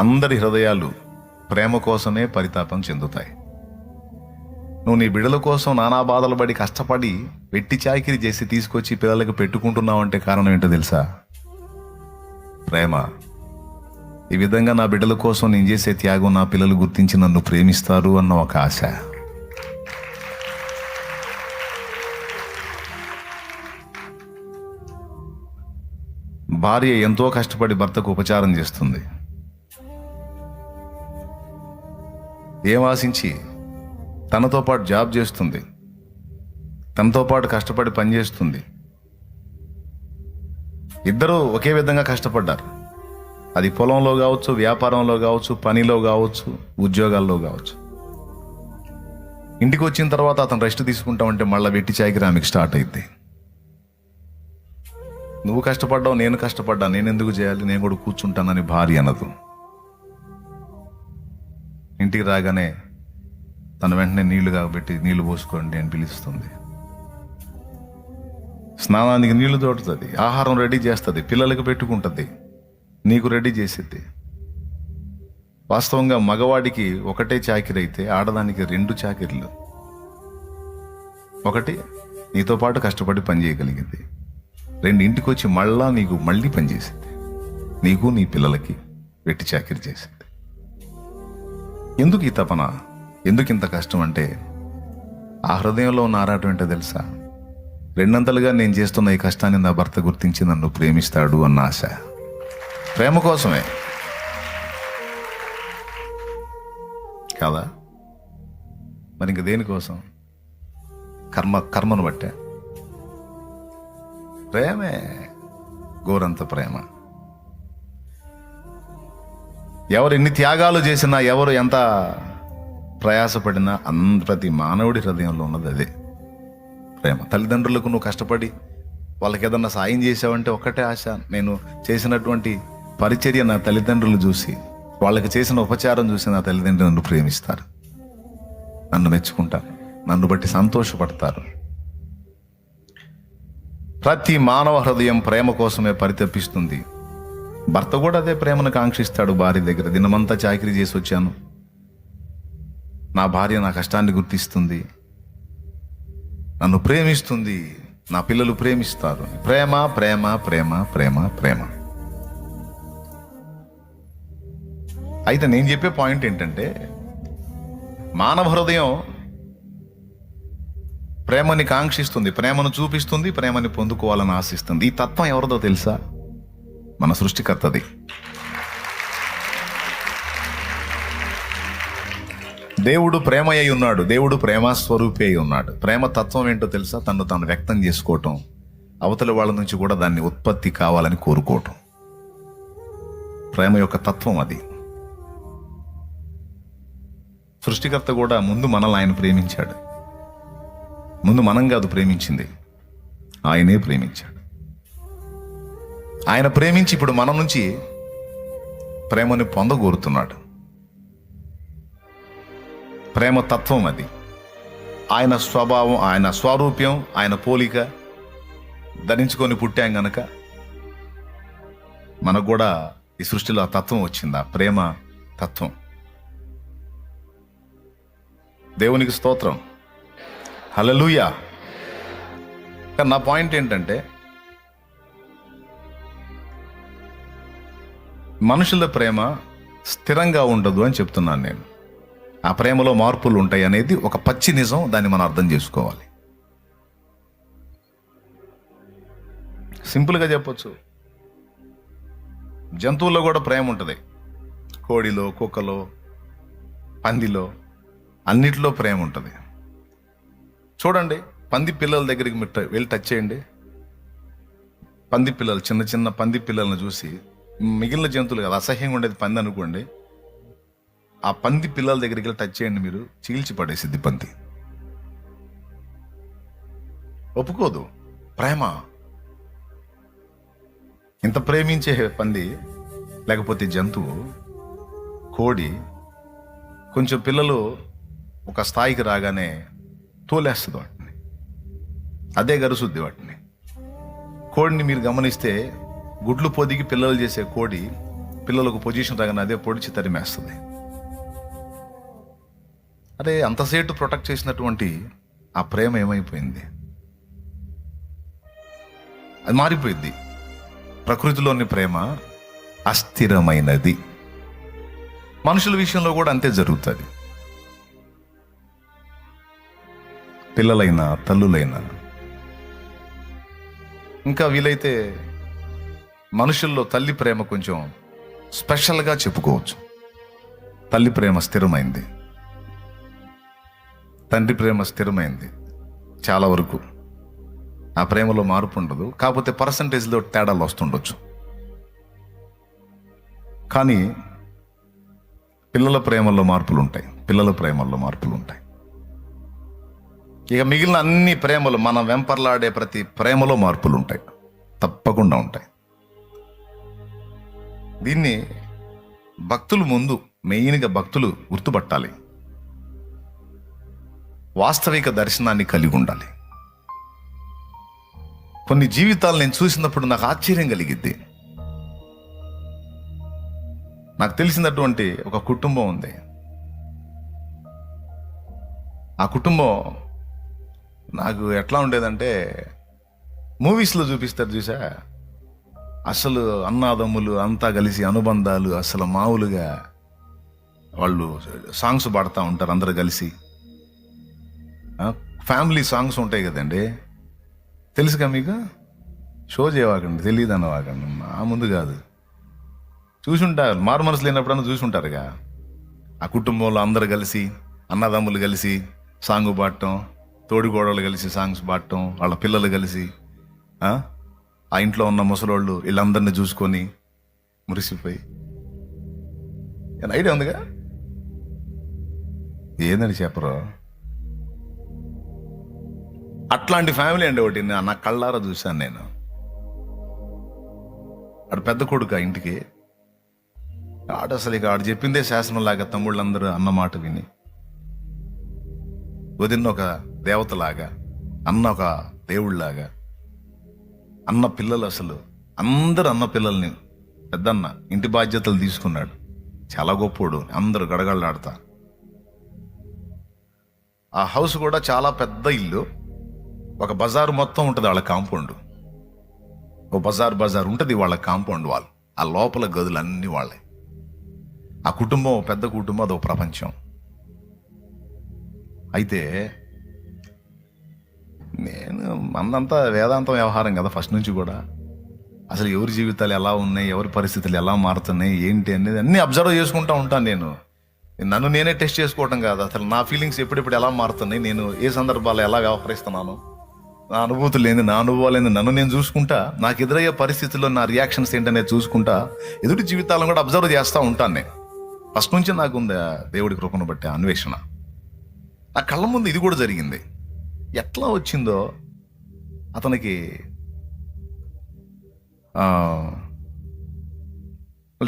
అందరి హృదయాలు ప్రేమ కోసమే పరితాపం చెందుతాయి. నువ్వు నీ బిడ్డల కోసం నానా బాధలు పడి కష్టపడి వెట్టి చాకిరి చేసి తీసుకొచ్చి పిల్లలకు పెట్టుకుంటున్నావు అంటే కారణం ఏంటో తెలుసా? ప్రేమ. ఈ విధంగా నా బిడ్డల కోసం నేను చేసే త్యాగం నా పిల్లలు గుర్తించి నన్ను ప్రేమిస్తారు అన్న ఒక ఆశ. భార్య ఎంతో కష్టపడి భర్తకు ఉపచారం చేస్తుంది. ఏం ఆశించి తనతో పాటు జాబ్ చేస్తుంది. తనతో పాటు కష్టపడి పనిచేస్తుంది ఇద్దరూ ఒకే విధంగా కష్టపడ్డారు. అది పొలంలో కావచ్చు వ్యాపారంలో కావచ్చు పనిలో కావచ్చు ఉద్యోగాల్లో కావచ్చు. ఇంటికి వచ్చిన తర్వాత అతను రెస్ట్ తీసుకుంటామంటే మళ్ళీ వెట్టి చాకిరి ఆమెకి స్టార్ట్ అయింది నువ్వు కష్టపడ్డావు నేను కష్టపడ్డా నేను ఎందుకు చేయాలి నేను కూడా కూర్చుంటానని భార్య అనదు. ఇంటికి రాగానే తన వెంటనే నీళ్ళు కాబట్టి నీళ్ళు పోసుకోండి అని పిలుస్తుంది. స్నానానికి నీళ్ళు తోడుతుంది ఆహారం రెడీ చేస్తుంది పిల్లలకు పెట్టుకుంటుంది నీకు రెడీ చేసిద్ది. వాస్తవంగా మగవాడికి ఒకటే చాకిరైతే అయితే ఆడదానికి రెండు చాకిరీలు. ఒకటి నీతో పాటు కష్టపడి పని చేయగలిగింది. రెండు ఇంటికి వచ్చి మళ్ళా నీకు మళ్ళీ పనిచేసింది నీకు నీ పిల్లలకి వెట్టి చాకిరి చేసింది ఎందుకు ఈ తపన? ఎందుకు ఇంత కష్టం అంటే? ఆ హృదయంలో ఉన్న ఆరాటం ఏంటో తెలుసా? రెండంతలుగా నేను చేస్తున్న ఈ కష్టాన్ని నా భర్త గుర్తించి నన్ను ప్రేమిస్తాడు అన్న ఆశ. ప్రేమ కోసమే. కాదా? మరి ఇంక దేనికోసం కర్మ కర్మను బట్టే. ప్రేమే. గోరంత ప్రేమ. ఎవరు ఎన్ని త్యాగాలు చేసినా ఎవరు ఎంత ప్రయాసపడినా అంత ప్రతి మానవుడి హృదయంలో ఉన్నది అదే ప్రేమ. తల్లిదండ్రులకు నువ్వు కష్టపడి వాళ్ళకి ఏదన్నా సాయం చేసావంటే ఒక్కటే ఆశ. నేను చేసినటువంటి పరిచర్య నా తల్లిదండ్రులు చూసి వాళ్ళకి చేసిన ఉపచారం చూసి నా తల్లిదండ్రులు నన్ను ప్రేమిస్తారు. నన్ను మెచ్చుకుంటారు. నన్ను బట్టి సంతోషపడతారు. ప్రతి మానవ హృదయం ప్రేమ కోసమే పరితపిస్తుంది. భర్త కూడా అదే ప్రేమను కాంక్షిస్తాడు భార్య దగ్గర. దినమంతా చాకరీ చేసి వచ్చాను. నా భార్య నా కష్టాన్ని గుర్తిస్తుంది. నన్ను ప్రేమిస్తుంది. నా పిల్లలు ప్రేమిస్తారు. ప్రేమ ప్రేమ ప్రేమ ప్రేమ ప్రేమ. అయితే నేను చెప్పే పాయింట్ ఏంటంటే మానవ హృదయం ప్రేమని కాంక్షిస్తుంది ప్రేమను చూపిస్తుంది ప్రేమని పొందుకోవాలని ఆశిస్తుంది. ఈ తత్వం ఎవరిదో తెలుసా? మన సృష్టికర్తది. దేవుడు ప్రేమ అయి ఉన్నాడు. దేవుడు ప్రేమస్వరూపి అయి ఉన్నాడు. ప్రేమ తత్వం ఏంటో తెలుసా? తను తాను వ్యక్తం చేసుకోవటం. అవతల వాళ్ళ నుంచి కూడా దాన్ని ఉత్పత్తి కావాలని కోరుకోవటం. ప్రేమ యొక్క తత్వం అది. సృష్టికర్త కూడా ముందు మనల్ని ఆయన ప్రేమించాడు. ముందు మనం కాదు ప్రేమించింది. ఆయనే ప్రేమించాడు. ఆయన ప్రేమించి ఇప్పుడు మన నుంచి ప్రేమని పొందగోరుతున్నాడు. ప్రేమ తత్వం అది. ఆయన స్వభావం ఆయన స్వరూప్యం ఆయన పోలిక ధరించుకొని పుట్టాం గనక మనకు కూడా ఈ సృష్టిలో ఆ తత్వం వచ్చింది ఆ ప్రేమ తత్వం. దేవునికి స్తోత్రం. హలలుయా కానీ నా పాయింట్ ఏంటంటే మనుషుల ప్రేమ స్థిరంగా ఉండదు అని చెప్తున్నాను నేను. ఆ ప్రేమలో మార్పులు ఉంటాయి అనేది ఒక పచ్చి నిజం దాన్ని మనం అర్థం చేసుకోవాలి. సింపుల్గా చెప్పొచ్చు. జంతువుల్లో కూడా ప్రేమ ఉంటుంది. కోడిలో కుక్కలో పందిలో అన్నిటిలో ప్రేమ ఉంటుంది. చూడండి పంది పిల్లల దగ్గరికి మీరు ట- వెళ్ళి టచ్ చేయండి. పంది పిల్లలు చిన్న చిన్న పంది పిల్లల్ని చూసి మిగిలిన జంతువులు కదా అసహ్యంగా ఉండేది పంది అనుకోండి ఆ పంది పిల్లల దగ్గరికి వెళ్ళి టచ్ చేయండి మీరు చీల్చి పడేసిద్ది పంది. ఒప్పుకోదు ప్రేమ. ఇంత ప్రేమించే పంది లేకపోతే జంతువు కోడి కొంచెం పిల్లలు ఒక స్థాయికి రాగానే తోలేస్తుంది వాటిని. అదే గరుసుద్ది వాటిని. కోడిని మీరు గమనిస్తే గుడ్లు పొదిగి పిల్లలు చేసే కోడి పిల్లలకు పొజిషన్ తగిన అదే పొడిచి తరిమేస్తుంది. అరే అంతసేపు ప్రొటెక్ట్ చేసినటువంటి ఆ ప్రేమ ఏమైపోయింది? అది మారిపోయింది ప్రకృతిలోని ప్రేమ అస్థిరమైనది. మనుషుల విషయంలో కూడా అంతే జరుగుతుంది. పిల్లలైనా తల్లులైనా. ఇంకా వీలైతే మనుషుల్లో తల్లి ప్రేమ కొంచెం స్పెషల్గా చెప్పుకోవచ్చు. తల్లి ప్రేమ స్థిరమైంది. తండ్రి ప్రేమ స్థిరమైంది. చాలా వరకు ఆ ప్రేమలో మార్పు ఉండదు. కాకపోతే పర్సంటేజ్లో తేడాలు వస్తుండొచ్చు. కానీ పిల్లల ప్రేమల్లో మార్పులు ఉంటాయి పిల్లల ప్రేమల్లో మార్పులు ఉంటాయి ఇక మిగిలిన అన్ని ప్రేమలు మనం వెంపర్లాడే ప్రతి ప్రేమలో మార్పులు ఉంటాయి తప్పకుండా ఉంటాయి. దీన్ని భక్తులు ముందు మెయిన్గా భక్తులు గుర్తుపట్టాలి. వాస్తవిక దర్శనాన్ని కలిగి ఉండాలి. కొన్ని జీవితాలు నేను చూసినప్పుడు నాకు ఆశ్చర్యం కలిగిద్ది. నాకు తెలిసినటువంటి ఒక కుటుంబం ఉంది. ఆ కుటుంబం నాకు ఎట్లా ఉండేదంటే మూవీస్లో చూపిస్తారు చూసా? అసలు అన్నాదమ్ములు అంతా కలిసి అనుబంధాలు అసలు మామూలుగా వాళ్ళు సాంగ్స్ పాడుతూ ఉంటారు అందరు కలిసి. ఫ్యామిలీ సాంగ్స్ ఉంటాయి కదండి. తెలుసుగా మీకు? షో చేయవాకండి తెలియదు అన్నవాకండి. మా ముందు కాదు. చూసుంటారు మారు మనసు లేనప్పుడన్నా చూసుంటారుగా. ఆ కుటుంబంలో అందరు కలిసి అన్నదమ్ములు కలిసి సాంగ్ పాడటం తోడిగోడలు కలిసి సాంగ్స్ పాడటం వాళ్ళ పిల్లలు కలిసి ఆ? ఇంట్లో ఉన్న ముసలోళ్ళు వీళ్ళందరినీ చూసుకొని మురిసిపోయి. ఐడియా ఉందిగా? ఏందని చెప్పరు? అట్లాంటి ఫ్యామిలీ అండి ఒకటి నా కళ్ళారా చూశాను నేను. ఆడు పెద్ద కొడుకు ఆ ఇంటికి. ఆడు అసలు ఇక ఆడు చెప్పిందే శాసనంలాగా తమ్ముళ్ళందరూ అన్న మాట విని. వదిన ఒక దేవతలాగా అన్న ఒక దేవుళ్ళలాగా. అన్న పిల్లలు అసలు. అందరు అన్న పిల్లల్ని. పెద్దన్న ఇంటి బాధ్యతలు తీసుకున్నాడు. చాలా గొప్పోడు. అందరూ గడగడలాడతా. ఆ హౌస్ కూడా చాలా పెద్ద ఇల్లు. ఒక బజార్ మొత్తం ఉంటుంది వాళ్ళ కాంపౌండ్. ఓ బజార్ బజార్ ఉంటుంది వాళ్ళ కాంపౌండ్ వాళ్ళు ఆ లోపల గదులు అన్ని వాళ్ళే. ఆ కుటుంబం పెద్ద కుటుంబం అదో ప్రపంచం. అయితే నేను మందంతా వేదాంతం వ్యవహారం కదా ఫస్ట్ నుంచి కూడా. అసలు ఎవరి జీవితాలు ఎలా ఉన్నాయి ఎవరి పరిస్థితులు ఎలా మారుతున్నాయి ఏంటి అనేది అన్నీ అబ్జర్వ్ చేసుకుంటా ఉంటాను నేను. నన్ను నేనే టెస్ట్ చేసుకోవటం కాదు. అసలు నా ఫీలింగ్స్ ఎప్పుడెప్పుడు ఎలా మారుతున్నాయి నేను ఏ సందర్భాల్లో ఎలా వ్యవహరిస్తున్నాను నా అనుభూతులు ఏంది నా అనుభవాలు ఏంది నన్ను నేను చూసుకుంటా నాకు ఎదురయ్యే పరిస్థితుల్లో నా రియాక్షన్స్ ఏంటనేది చూసుకుంటా ఎదుటి జీవితాలను కూడా అబ్జర్వ్ చేస్తూ ఉంటాను నేను. ఫస్ట్ నుంచి నాకు ఉంది ఆ దేవుడి కృపను బట్టి అన్వేషణ. నా కళ్ళ ముందు ఇది కూడా జరిగింది. ఎట్లా వచ్చిందో అతనికి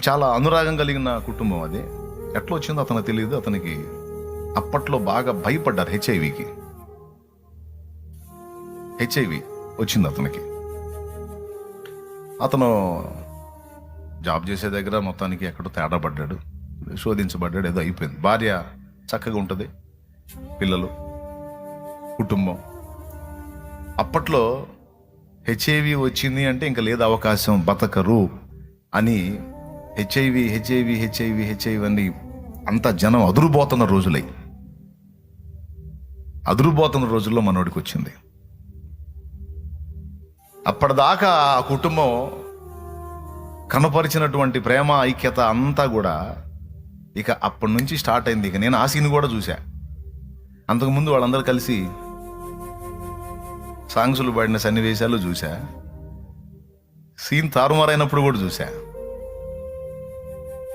చాలా అనురాగం కలిగిన కుటుంబం అది. ఎట్లా వచ్చిందో అతనికి తెలియదు. అతనికి అప్పట్లో బాగా భయపడ్డారు హెచ్ఐవికి. హెచ్ఐవి వచ్చింది అతనికి. అతను జాబ్ చేసే దగ్గర మొత్తానికి ఎక్కడో తేడా పడ్డాడు శోధించబడ్డాడు ఏదో అయిపోయింది. భార్య చక్కగా ఉంటుంది పిల్లలు. కుటుంబం. అప్పట్లో హెచ్ఐవి వచ్చింది అంటే ఇంకా లేదు అవకాశం బతకరు అని హెచ్ఐవి హెచ్ఐవి హెచ్ఐవి హెచ్ఐవి అని అంత జనం అదురుబోతున్న రోజులై. అదురుబోతున్న రోజుల్లో మనోడికి వచ్చింది. అప్పటిదాకా ఆ కుటుంబం కనపరిచినటువంటి ప్రేమ ఐక్యత అంతా కూడా ఇక అప్పటి నుంచి స్టార్ట్ అయింది. ఇక నేను ఆ సీన్ కూడా చూసా అంతకుముందు వాళ్ళందరూ కలిసి సాంగ్సులు పాడిన సన్నివేశాలు చూసా సీన్ తారుమారైనప్పుడు కూడా చూసా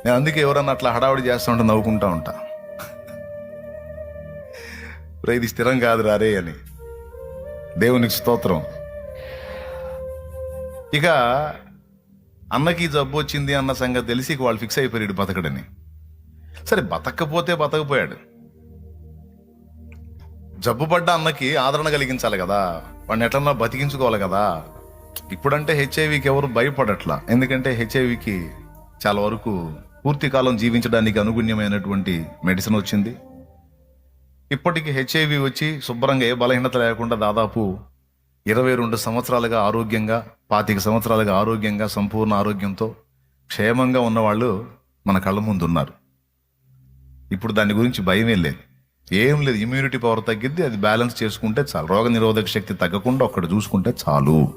నేను అందుకే ఎవరన్నా అట్లా హడావుడి చేస్తూ ఉంటే నవ్వుకుంటా ఉంటా. "రే, ఇది స్థిరం కాదు రారే అని. దేవునికి స్తోత్రం. ఇక అన్నకి జబ్బు వచ్చింది అన్న సంగతి తెలిసి వాళ్ళు ఫిక్స్ అయిపోయాడు బతకడని. సరే బతకపోతే బతకపోయాడు. జబ్బు పడ్డ అన్నకి ఆదరణ కలిగించాలి కదా. వాడిని ఎట్లన్నా బతికించుకోవాలి కదా. ఇప్పుడంటే హెచ్ఐవికి ఎవరు భయపడట్లా. ఎందుకంటే హెచ్ఐవికి చాలా వరకు పూర్తి కాలం జీవించడానికి అనుగుణ్యమైనటువంటి మెడిసిన్ వచ్చింది. ఇప్పటికి హెచ్ఐవి వచ్చి శుభ్రంగా ఏ బలహీనత లేకుండా దాదాపు ఇరవై రెండు సంవత్సరాలుగా ఆరోగ్యంగా పాతిక సంవత్సరాలుగా ఆరోగ్యంగా సంపూర్ణ ఆరోగ్యంతో క్షేమంగా ఉన్నవాళ్ళు మన కళ్ళ ముందు ఉన్నారు ఇప్పుడు దాని గురించి భయమే లేదు. ఏం లేదు ఇమ్యూనిటీ పవర్ తగ్గిద్ది అది బ్యాలెన్స్ చేసుకుంటే చాలు. రోగ నిరోధక శక్తి తగ్గకుండా ఒక్కడ చూసుకుంటే చాలు.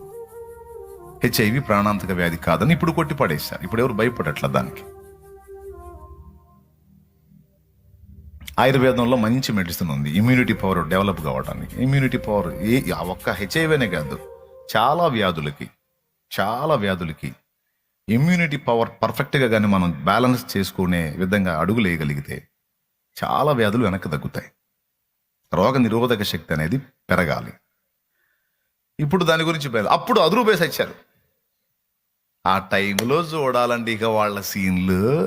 హెచ్ఐవి ప్రాణాంతక వ్యాధి కాదని ఇప్పుడు కొట్టి పడేశారు. ఇప్పుడు ఎవరు భయపడట్ల దానికి? ఆయుర్వేదంలో మంచి మెడిసిన్ ఉంది. ఇమ్యూనిటీ పవర్ డెవలప్ కావడానికి. ఇమ్యూనిటీ పవర్ ఏ ఒక్క హెచ్ఐవినే కాదు చాలా వ్యాధులకి చాలా వ్యాధులకి ఇమ్యూనిటీ పవర్ పర్ఫెక్ట్గా కానీ మనం బ్యాలెన్స్ చేసుకునే విధంగా అడుగులు వేయగలిగితే చాలా వ్యాధులు వెనక్కి తగ్గుతాయి. రోగ నిరోధక శక్తి అనేది పెరగాలి. ఇప్పుడు దాని గురించి అప్పుడు అదురు బేస్ ఇచ్చారు ఆ టైంలో చూడాలండి ఇక వాళ్ళ సీన్లు.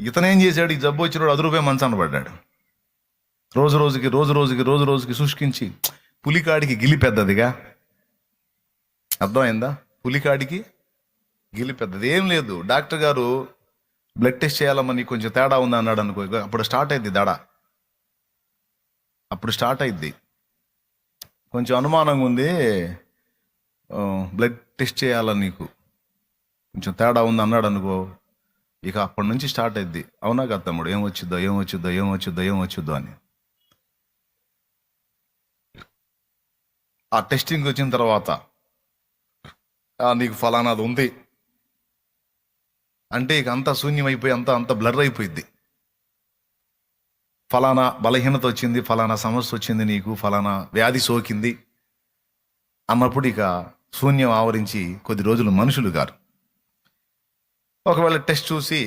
ఇతనేం చేశాడు? ఈ జబ్బు వచ్చినాడు అదురుపై మంచాన పడ్డాడు. రోజు రోజుకి రోజు రోజుకి రోజు రోజుకి శుష్కించి పులికాడికి గిలి పెద్దదిగా. అర్థమైందా? పులికాడికి గిలి పెద్దది. ఏం లేదు. డాక్టర్ గారు బ్లడ్ టెస్ట్ చేయాలమ్మా నీకు కొంచెం తేడా ఉంది అన్నాడు అనుకో. అప్పుడు స్టార్ట్ అయింది దడ. అప్పుడు స్టార్ట్ అయింది కొంచెం అనుమానంగా ఉంది. బ్లడ్ టెస్ట్ చేయాలా నీకు? కొంచెం తేడా ఉంది అన్నాడు అనుకో. ఇక అప్పటి నుంచి స్టార్ట్ అయింది అవునా కదా తమ్ముడు? ఏం వచ్చిద్దో ఏం వచ్చిద్దో ఏం వచ్చిద్దో ఏం వచ్చిద్దో అని. ఆ టెస్టింగ్ వచ్చిన తర్వాత నీకు ఫలానాది ఉంది. అంటే ఇక అంతా శూన్యం అయిపోయి అంతా అంత బ్లర్ అయిపోయింది ఫలానా బలహీనత వచ్చింది ఫలానా సమస్య వచ్చింది నీకు ఫలానా వ్యాధి సోకింది అన్నప్పుడు ఇక శూన్యం ఆవరించి కొద్ది రోజులు మనుషులు గారు. ఒకవేళ టెస్ట్ చూసి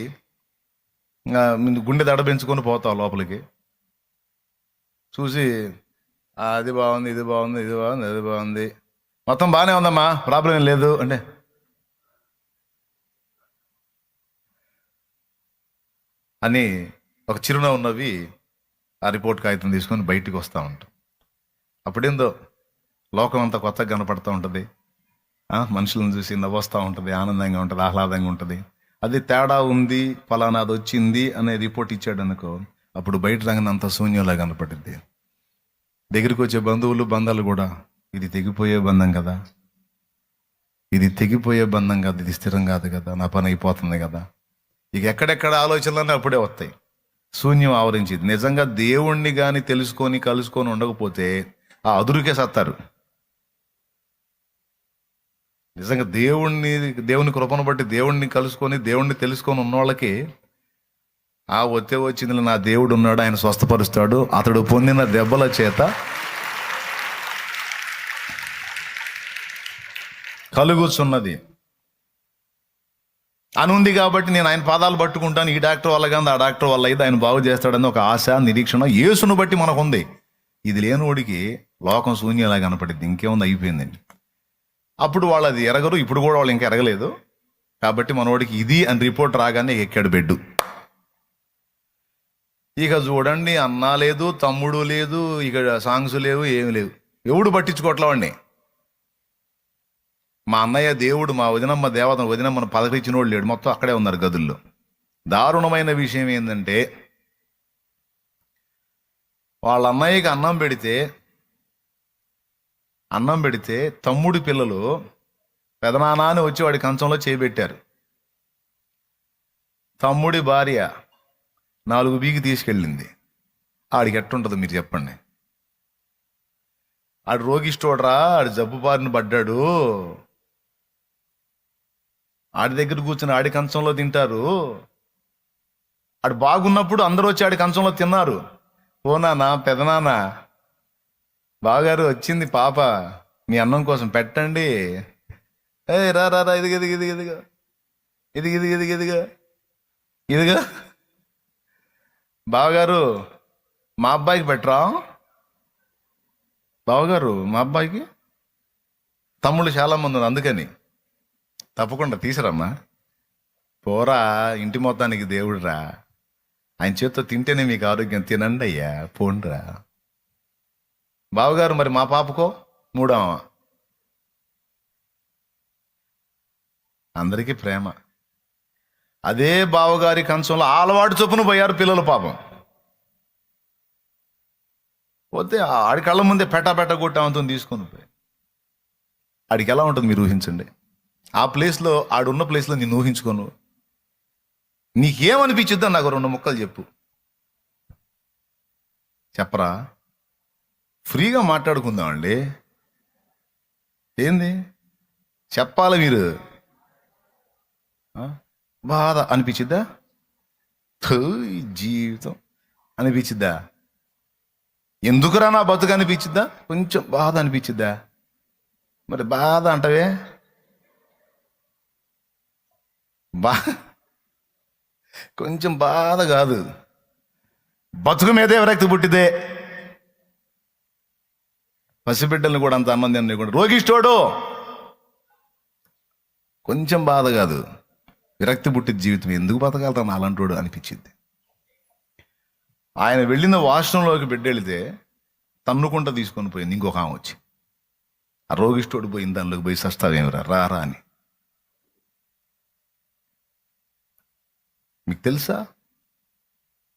గుండె దడ పెంచుకొని పోతావు లోపలికి. చూసి అది బాగుంది ఇది బాగుంది ఇది బాగుంది అది బాగుంది. మొత్తం బాగానే ఉందమ్మా ప్రాబ్లం లేదు అంటే అని ఒక చిరునవ్వు నవ్వి ఆ రిపోర్ట్ కాగితం తీసుకొని బయటికి వస్తూ ఉంటాం. అప్పుడేందో లోకం అంతా కొత్తగా కనపడుతూ ఉంటుంది. మనుషులను చూసి నవ్వొస్తూ ఉంటుంది ఆనందంగా ఉంటుంది ఆహ్లాదంగా ఉంటుంది. అది తేడా ఉంది ఫలానా అది వచ్చింది అనే రిపోర్ట్ ఇచ్చాడు అనుకో అప్పుడు బయట రంగం అంత శూన్యంలా కనపడింది దగ్గరికి వచ్చే బంధువులు బంధాలు కూడా ఇది తెగిపోయే బంధం కదా. ఇది తెగిపోయే బంధం కాదు ఇది స్థిరం కాదు కదా నా పని అయిపోతుంది కదా. ఇక ఎక్కడెక్కడ ఆలోచనలన్నీ అప్పుడే వస్తాయి. శూన్యం ఆవరించింది. నిజంగా దేవుణ్ణి కానీ తెలుసుకొని కలుసుకొని ఉండకపోతే ఆ అదురుకే సత్తారు. నిజంగా దేవుణ్ణి దేవుని కృపను బట్టి దేవుణ్ణి కలుసుకొని దేవుణ్ణి తెలుసుకొని ఉన్న వాళ్ళకి ఆ వచ్చే వచ్చింది నా దేవుడు ఉన్నాడు ఆయన స్వస్థపరుస్తాడు అతడు పొందిన దెబ్బల చేత కలుగుచున్నది. అని ఉంది కాబట్టి నేను ఆయన పాదాలు పట్టుకుంటాను ఈ డాక్టర్ వల్ల కానీ ఆ డాక్టర్ వల్ల అయితే ఆయన బాగు చేస్తాడని ఒక ఆశ నిరీక్షణ యేసును బట్టి మనకు ఉంది ఇది లేనివాడికి లోకం శూన్యంలా కనపడింది ఇంకేముంది? అయిపోయిందండి. అప్పుడు వాళ్ళు అది ఎరగరు ఇప్పుడు కూడా వాళ్ళు ఇంకా ఎరగలేదు. కాబట్టి మనోడికి ఇది అని రిపోర్ట్ రాగానే ఎక్కాడు బెడ్డు. ఇక చూడండి అన్న లేదు తమ్ముడు లేదు ఇక సాంగ్స్ లేవు ఏమి లేవు. ఎవడు పట్టించుకోవట్లేవండి మా అన్నయ్య దేవుడు మా వదినమ్మ దేవత వదినమ్మను పలకరించినోడు లేడు మొత్తం అక్కడే ఉన్నారు గదుల్లో. దారుణమైన విషయం ఏంటంటే వాళ్ళ అన్నయ్యకి అన్నం పెడితే అన్నం పెడితే తమ్ముడి పిల్లలు పెదనాన్న అని వచ్చి వాడి కంచంలో చేపెట్టారు. తమ్ముడి భార్య నాలుగు బీకి తీసుకెళ్ళింది. ఆడికి ఎట్టుంటుంది మీరు చెప్పండి. ఆడు రోగిష్టోడ్రా ఆడు జబ్బు బారిన పడ్డాడు. ఆడి దగ్గర కూర్చుని ఆడి కంచంలో తింటారు. ఆడు బాగున్నప్పుడు అందరూ వచ్చి ఆడి కంచంలో తిన్నారు. ఓ నాన్న పెదనాన్న బావగారు వచ్చింది పాప మీ అన్నం కోసం పెట్టండి. ఏ రా రా రా ఇదిగో ఇదిగో ఇదిగో ఇదిగో. ఇదిగో ఇదిగో ఇదిగో ఇదిగో. ఇదిగో. బావగారు మా అబ్బాయికి పెట్టరా? బావగారు మా అబ్బాయికి? తమ్ముళ్ళు చాలా మంది ఉన్నారు అందుకని. తప్పకుండా తీసరమ్మా. పోరా ఇంటి మొత్తానికి దేవుడురా. ఆయన చేత్తో తింటేనే మీకు ఆరోగ్యం తినండి అయ్యా పోండ్రా. బావగారు మరి మా పాపకో మూడవ అందరికీ ప్రేమ. అదే బావగారి కంచంలో అలవాటు చొప్పున పోయారు పిల్లల పాపం. పోతే ఆడి కళ్ళ ముందే పెట్ట పెట్ట కొట్టామంతో తీసుకొని పోయి. ఆడికి ఎలా ఉంటుంది మీరు ఊహించండి? ఆ ప్లేస్లో ఆడున్న ప్లేస్లో నేను ఊహించుకోను. నీకేమనిపించిద్దా నాకు రెండు ముక్కలు చెప్పు. చెప్పరా? ఫ్రీగా మాట్లాడుకుందామండి ఏంది? చెప్పాలి మీరు. బాధ అనిపించిద్దా? జీవితం అనిపించిద్దా? ఎందుకురా నా బతుకు అనిపించిద్దా? కొంచెం బాధ అనిపించిద్దా? మరి బాధ అంటవే? బా కొంచెం బాధ కాదు. బతుకు మీదే విరక్తి పుట్టిదే. పసిబిడ్డల్ని కూడా అంత అన్నం కూడా రోగిష్టోడు కొంచెం బాధ కాదు. విరక్తి పుట్టి జీవితం ఎందుకు బతకాలరా నాలంటోడు అనిపించింది. ఆయన వెళ్ళిన వాష్రూంలోకి బిడ్డ తన్నుకుంట తన్నుకుంటా తీసుకొని పోయింది. ఇంకొక ఆమె వచ్చి. ఆ రోగిష్టోడు పోయింది దానిలోకి పోయి సస్తావేమిరా? రా రా అని. మీకు తెలుసా?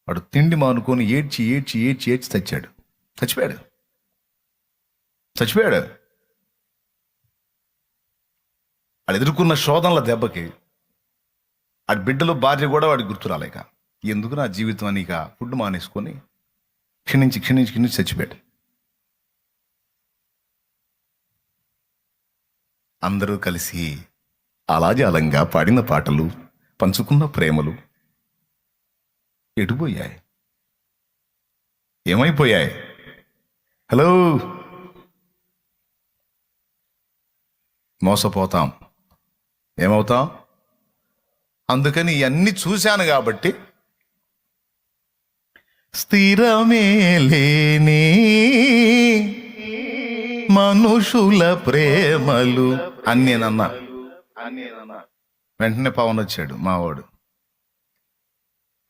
వాడు తిండి మానుకొని ఏడ్చి ఏడ్చి ఏడ్చి ఏడ్చి చచ్చాడు. చచ్చిపోయాడు. చచ్చిపోయాడు. వాడు ఎదుర్కొన్న శోధనల దెబ్బకి వాడి బిడ్డలు భార్య కూడా వాడికి గుర్తు రాలేక ఎందుకు నా జీవితం అని ఇక ఫుడ్ మానేసుకొని క్షీణించి క్షీణించి క్షీణించి చచ్చిపోయాడు. అందరూ కలిసి అలాజాలంగా పాడిన పాటలు పంచుకున్న ప్రేమలు ఎడిపోయాయి ఏమైపోయాయి? హలో? మోసపోతాం. ఏమవుతాం? అందుకని ఇవన్నీ చూశాను కాబట్టి. స్థిరమే లేని మనుషుల ప్రేమలు. అన్నేనన్నా. వెంటనే పవన్ వచ్చాడు మావాడు.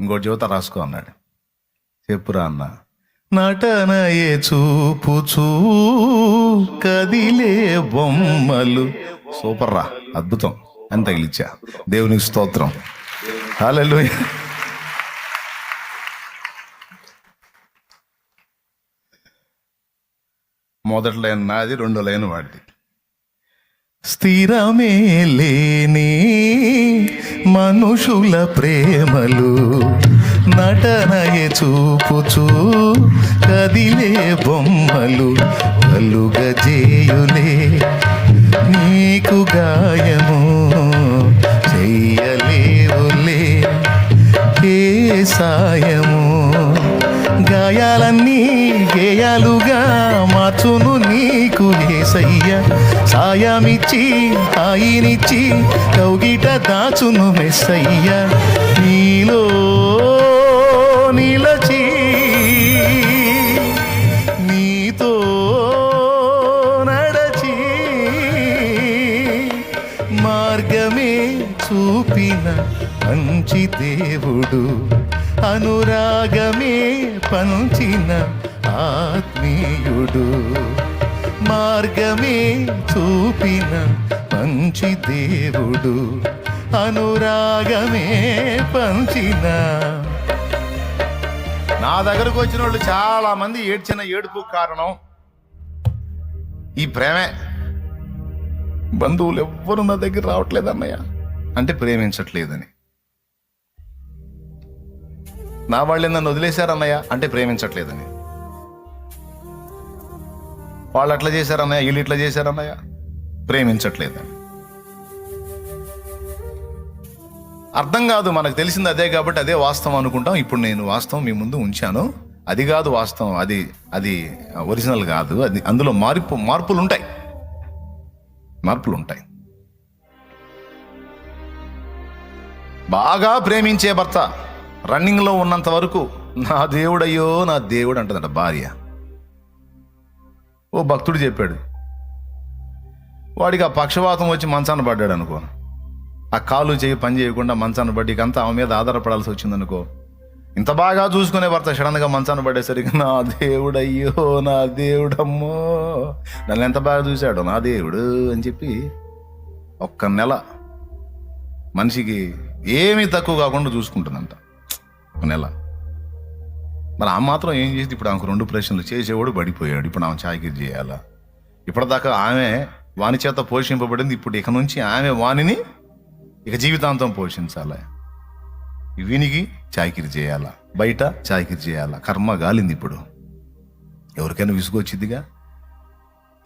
ఇంకోటి యువత రాసుకో అన్నాడు. చెప్పురా అన్న. నటనయే చూపుచూ కదిలే బొమ్మలు. సూపర్ రా అద్భుతం. అని తగిలిచ్చా దేవునికి స్తోత్రం. హల్లెలూయా. మొదటి లైన్ నాది రెండో లైన్ వాడిది. స్థిరమే లేని మనుషుల ప్రేమలు నటనయ చూపుచూ కదిలే బొమ్మలు కలుగజేయులే నీకు గాయము చెయ్యలేవులే. ఏ సాయము? గాయాలన్నీ గేయాలుగా మార్చును నీకు ఏసయ్య. సాయమిచ్చి హాయినిచ్చి కౌగిట దాచును మెస్సయ్య. నీలో నిలచి నీతో నడచి మార్గమే చూపిన మంచి దేవుడు అనురాగమే పంచిన ఆత్మీయుడు మార్గమే చూపిన మంచి దేవుడు అనురాగమే పంచిన. నా దగ్గరకు వచ్చిన వాళ్ళు చాలా మంది ఏడ్చిన ఏడుపు కారణం ఈ ప్రేమే. బంధువులు ఎవ్వరు నా దగ్గర రావట్లేదు అన్నయ్య. అంటే ప్రేమించట్లేదని. నా వాళ్ళే నన్ను వదిలేశారన్నయ్య అంటే ప్రేమించట్లేదని. వాళ్ళు అట్లా చేశారన్నయ్య వీళ్ళు ఇట్లా చేశారన్నయ్య? ప్రేమించట్లేదని అర్థం కాదు మనకు తెలిసింది అదే కాబట్టి అదే వాస్తవం అనుకుంటాం. ఇప్పుడు నేను వాస్తవం మీ ముందు ఉంచాను. అది కాదు వాస్తవం అది అది ఒరిజినల్ కాదు. అది అందులో మార్పు మార్పులు ఉంటాయి మార్పులు ఉంటాయి బాగా ప్రేమించే భర్త రన్నింగ్లో ఉన్నంత వరకు నా దేవుడయ్యో నా దేవుడు అంటుందంట భార్య. ఓ భక్తుడు చెప్పాడు వాడికి ఆ పక్షవాతం వచ్చి మంచాన పడ్డాడు అనుకో ఆ కాలు చేయి పని చేయకుండా మంచాన పడ్డి అంతా ఆమె మీద ఆధారపడాల్సి వచ్చింది అనుకో ఇంత బాగా చూసుకునే భర్త సడన్గా మంచాన పడేసరికి నా దేవుడు అయ్యో నా దేవుడమ్మో నన్ను ఎంత బాగా చూశాడు నా దేవుడు అని చెప్పి ఒక్క నెల మనిషికి ఏమీ తక్కువ కాకుండా చూసుకుంటుందంట. ఒక నెల. మరి ఆ మాత్రం ఏం చేసి ఇప్పుడు ఆమెకు రెండు ప్రశ్నలు చేసేవాడు పడిపోయాడు. ఇప్పుడు ఆమె చాకిరి చేయాలా? ఇప్పటిదాకా ఆమె వాని చేత పోషింపబడింది. ఇప్పుడు ఇక నుంచి ఆమె వాణిని ఇక జీవితాంతం పోషించాలి? వీనికి చాకిరి చేయాలా? బయట చాకిరి చేయాలా? కర్మ గాలింది ఇప్పుడు. ఎవరికైనా విసుగొచ్చిద్దిగా?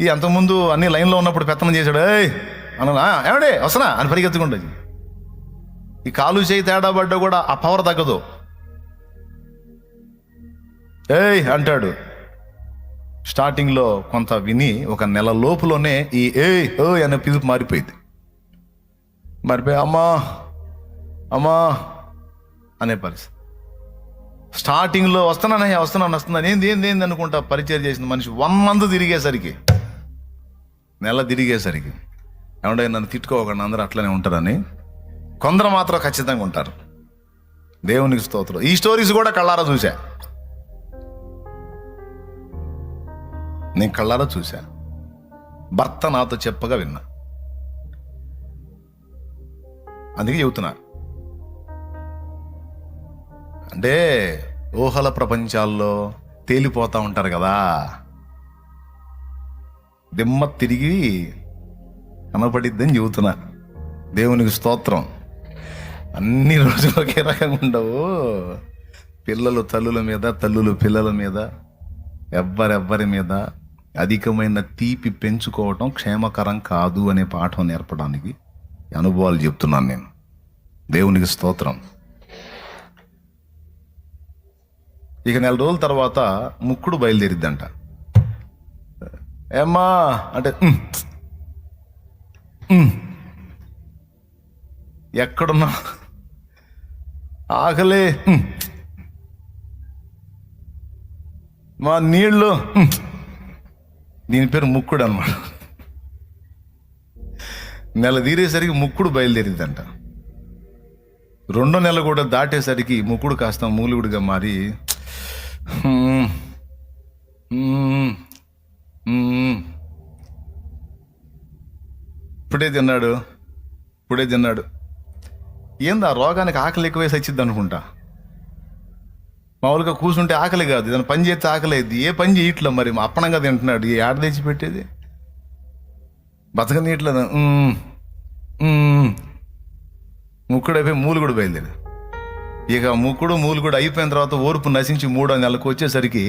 ఈ అంతకుముందు అన్ని లైన్లో ఉన్నప్పుడు పెత్తనం చేశాడు. ఏయ్ అన్నా ఏమండే? వస్తున్నా? అని పరిగెత్తుకుంటుంది. ఈ కాలు చేయి తేడా పడ్డా కూడా ఆ పవర్ తగ్గదు. ఏయ్ అంటాడు. స్టార్టింగ్లో కొంత విని ఒక నెల లోపులోనే ఈ ఏయ్ ఓ అనే పిలుపు మారిపోయింది. మారిపోయి అమ్మా అమ్మా అనే పరిస్థితి. స్టార్టింగ్లో వస్తున్నానయ్యా వస్తున్నాను వస్తున్నాను. ఏంది ఏంది ఏంది అనుకుంటా పరిచయం చేసిన మనిషి. వన్ మంత్ తిరిగేసరికి నెల తిరిగేసరికి. ఏమంటే నన్ను తిట్టుకోకండి అందరూ అట్లనే ఉంటారని. కొందరు మాత్రం ఖచ్చితంగా ఉంటారు. దేవునికి స్తోత్రం. ఈ స్టోరీస్ కూడా కళ్ళారా చూసా. నేను కళ్ళారా చూశా భర్త నాతో చెప్పగా విన్నా. అందుకే చెబుతున్నా. అంటే ఊహల ప్రపంచాల్లో తేలిపోతా ఉంటారు కదా. దిమ్మ తిరిగి కనపడిద్దని చెబుతున్నా. దేవునికి స్తోత్రం. అన్ని రోజులు ఒకే రకంగా ఉండవు. పిల్లలు తల్లుల మీద తల్లులు పిల్లల మీద ఎవ్వరెవ్వరి మీద అధికమైన తీపి పెంచుకోవటం క్షేమకరం కాదు అనే పాఠం నేర్పడానికి అనుభవాలు చెప్తున్నాను నేను. దేవునికి స్తోత్రం. ఇక నెల రోజుల తర్వాత ముక్కుడు బయలుదేరిద్దంట. ఏమ్మా అంటే ఎక్కడున్నా ఆకలే మా నీళ్ళు. దీని పేరు ముక్కుడు అన్నమాట. నెల తీరేసరికి ముక్కుడు బయలుదేరిందంట. రెండో నెల కూడా దాటేసరికి ముక్కుడు కాస్త మూలుగుడిగా మారి ఇప్పుడే తిన్నాడు. ఇప్పుడే తిన్నాడు. ఏందా రోగానికి ఆకలి ఎక్కువేసి వచ్చింది అనుకుంటా. మామూలుగా కూర్చుంటే ఆకలి కాదు. ఏదైనా పని చేస్తే ఆకలేదు ఏ పని చేయట్లే మరి. మా అప్పనంగా తింటున్నాడు. ఏ ఆడ తెచ్చి పెట్టేది? బతకనీయట్లేదు "ఉమ్, ముక్కుడు అయిపోయి మూలు కూడా బయలుదేరి ఇక ముక్కుడు మూలు కూడా అయిపోయిన తర్వాత ఓర్పు నశించి మూడో నెలకు వచ్చేసరికి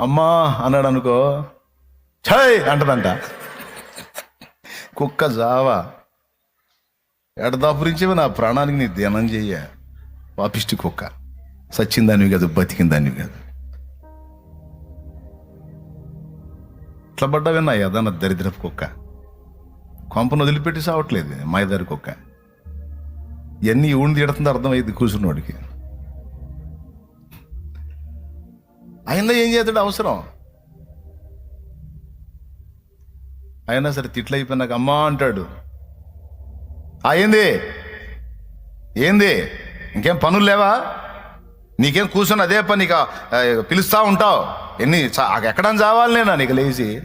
అమ్మా అన్నాడు అనుకో ఛాయ్ అంటదంట. కుక్క జావా. ఎడదాపురించేవి నా ప్రాణానికి నీ ధ్యానం చెయ్య. పాపిష్టి కుక్క. సచ్చిందానివి కాదు బతికిందానివి కాదు. ఇట్లా పడ్డావిన్నా ఏదన్నా దరిద్రపు కుక్క. కొంపను వదిలిపెట్టి సావట్లేదు మాయదారి కుక్క. ఇవన్నీ ఊడి తీడుతుంది అర్థమైంది కూర్చున్నోడికి. అయినా ఏం చేస్తాడు? అవసరం. అయినా సరే తిట్లు అయిపోయినాక అమ్మా అంటాడు. "ఆ, ఏంది? ఏంది? ఇంకేం పనులు లేవా? నీకేం కూర్చొని అదే పని ఇక పిలుస్తూ పిలుస్తా ఉంటావు. ఎన్ని చా- ఎక్కడ చావాలి నేను నీకు లేచి.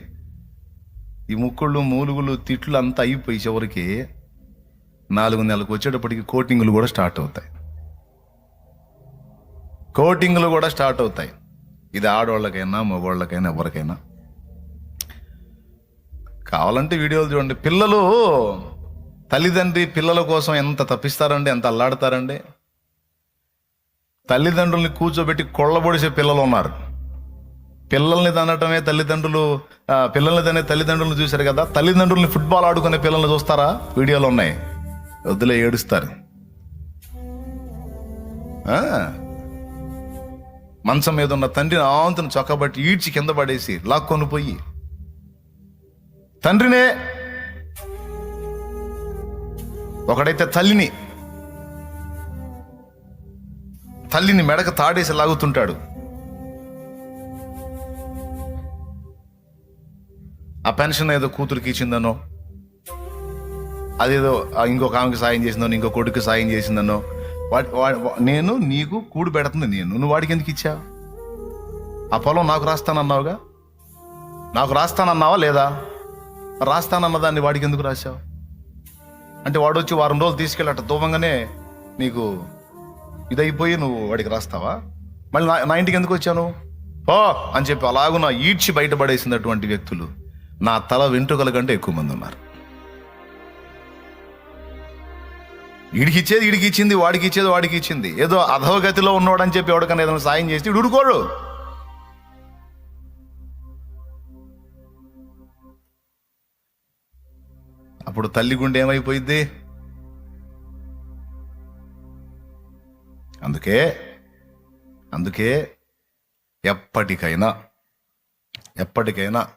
ఈ ముక్కుళ్ళు మూలుగులు తిట్లు అంతా అయిపోయి చివరికి నాలుగు నెలలకు వచ్చేటప్పటికి కోటింగ్లు కూడా స్టార్ట్ అవుతాయి. కోటింగ్లు కూడా స్టార్ట్ అవుతాయి. ఇది ఆడవాళ్ళకైనా మగవాళ్ళకైనా ఎవరికైనా. కావాలంటే వీడియోలు చూడండి. పిల్లలు తల్లిదండ్రి పిల్లల కోసం ఎంత తప్పిస్తారండి ఎంత అల్లాడతారండి? తల్లిదండ్రుల్ని కూర్చోబెట్టి కొళ్ళబొడిసే పిల్లలు ఉన్నారు. పిల్లల్ని తనటమే తల్లిదండ్రులు పిల్లల్ని తనే తల్లిదండ్రులను చూశారు కదా. తల్లిదండ్రుల్ని ఫుట్బాల్ ఆడుకునే పిల్లల్ని చూస్తారా? వీడియోలు ఉన్నాయి. వద్దులే ఏడుస్తారు. మంచం మీద ఉన్న తండ్రిని ఆంతును చొక్కబట్టి ఈడ్చి కింద పడేసి లాక్కొని పోయి తండ్రినే ఒకడైతే తల్లిని తల్లిని మెడక తాడేసి లాగుతుంటాడు. ఆ పెన్షన్ ఏదో కూతురికి ఇచ్చిందనో అదేదో ఇంకొక ఆమెకి సాయం చేసిందనో ఇంకో కొడుకు సాయం చేసిందనో వాడి నేను నీకు కూడు పెడుతుంది నేను. నువ్వు వాడికి ఎందుకు ఇచ్చావు ఆ పొలం నాకు రాస్తానన్నావుగా? నాకు రాస్తానన్నావా లేదా? రాస్తానన్న దాన్ని వాడికి ఎందుకు రాశావు? అంటే వాడు వచ్చి వారం రోజులు తీసుకెళ్ళి అట్ట నీకు ఇదైపోయి నువ్వు వాడికి రాస్తావా? మళ్ళీ నా నా ఇంటికి ఎందుకు వచ్చాను ఓ అని చెప్పి అలాగున ఈడ్చి బయటపడేసినటువంటి వ్యక్తులు నా తల వెంట్రుకల కంటే ఎక్కువ మంది ఉన్నారు. వీడికి ఇచ్చేది వీడికి ఇచ్చింది వాడికి ఇచ్చేది వాడికి ఇచ్చింది ఏదో అధోగతిలో ఉన్నవాడని చెప్పి ఎవడికన్నా ఏదైనా సాయం చేస్తే వీడు అప్పుడు తల్లి గుండె ఏమైపోయింది అందుకే అందుకే ఎప్పటికైనా ఎప్పటికైనా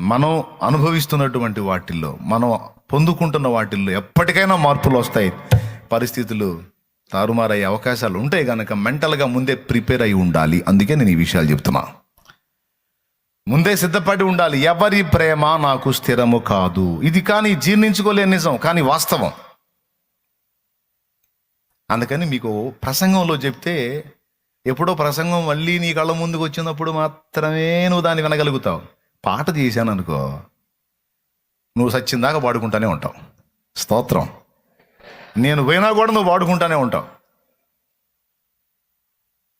మనం అనుభవిస్తున్నటువంటి వాటిల్లో మనం పొందుకుంటున్న వాటిల్లో ఎప్పటికైనా మార్పులు వస్తాయి. పరిస్థితులు తారుమారయ్యే అవకాశాలు ఉంటాయి కనుక మెంటల్గా ముందే ప్రిపేర్ అయి ఉండాలి. అందుకే నేను ఈ విషయాలు చెప్తున్నా. ముందే సిద్ధపడి ఉండాలి. ఎవరి ప్రేమ నాకు స్థిరము కాదు. ఇది కానీ జీర్ణించుకోలేని నిజం కానీ వాస్తవం. అందుకని మీకు ప్రసంగంలో చెప్తే ఎప్పుడో ప్రసంగం మళ్ళీ నీ కళ్ళ ముందుకు వచ్చినప్పుడు మాత్రమే నువ్వు దాన్ని వినగలుగుతావు. పాట చేశాను అనుకో. నువ్వు సచ్చిందాకా పాడుకుంటానే ఉంటావు. స్తోత్రం. నేను పోయినా కూడా నువ్వు పాడుకుంటానే ఉంటావు.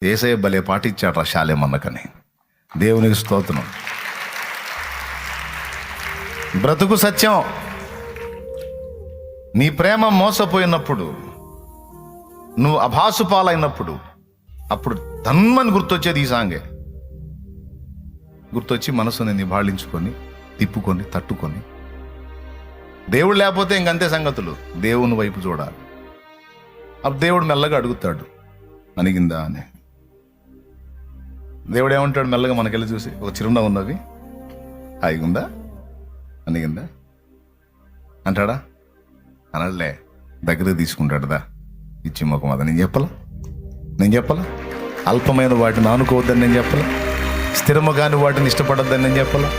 ఏసయ్య భలే పాట ఇచ్చాట శాలేమన్నకని దేవునికి స్తోత్రం. బ్రతుకు సత్యం. నీ ప్రేమ మోసపోయినప్పుడు నువ్వు అభాసు పాలైనప్పుడు అప్పుడు ధన్మని గుర్తొచ్చేది ఈ సాంగే. గుర్తొచ్చి మనసుని నిభాళించుకొని తిప్పుకొని తట్టుకొని. దేవుడు లేకపోతే ఇంకంతే సంగతులు. దేవుని వైపు చూడాలి. అప్పుడు దేవుడు మెల్లగా అడుగుతాడు అనిగిందా? అని. దేవుడు ఏమంటాడు మెల్లగా మనకెళ్ళి చూసి ఒక చిరునవ్వు ఉన్నవి హాయిగుందా? అనిగిందా? అంటాడా? అనలే దగ్గర తీసుకుంటాడుదా? ఇచ్చి ముఖం అది నేను చెప్పలా? నేను చెప్పలా? అల్పమైన వాటిని ఆనుకోవద్దని నేను చెప్పలా? స్థిరము కాని వాటిని ఇష్టపడొద్దని నేను చెప్పలా?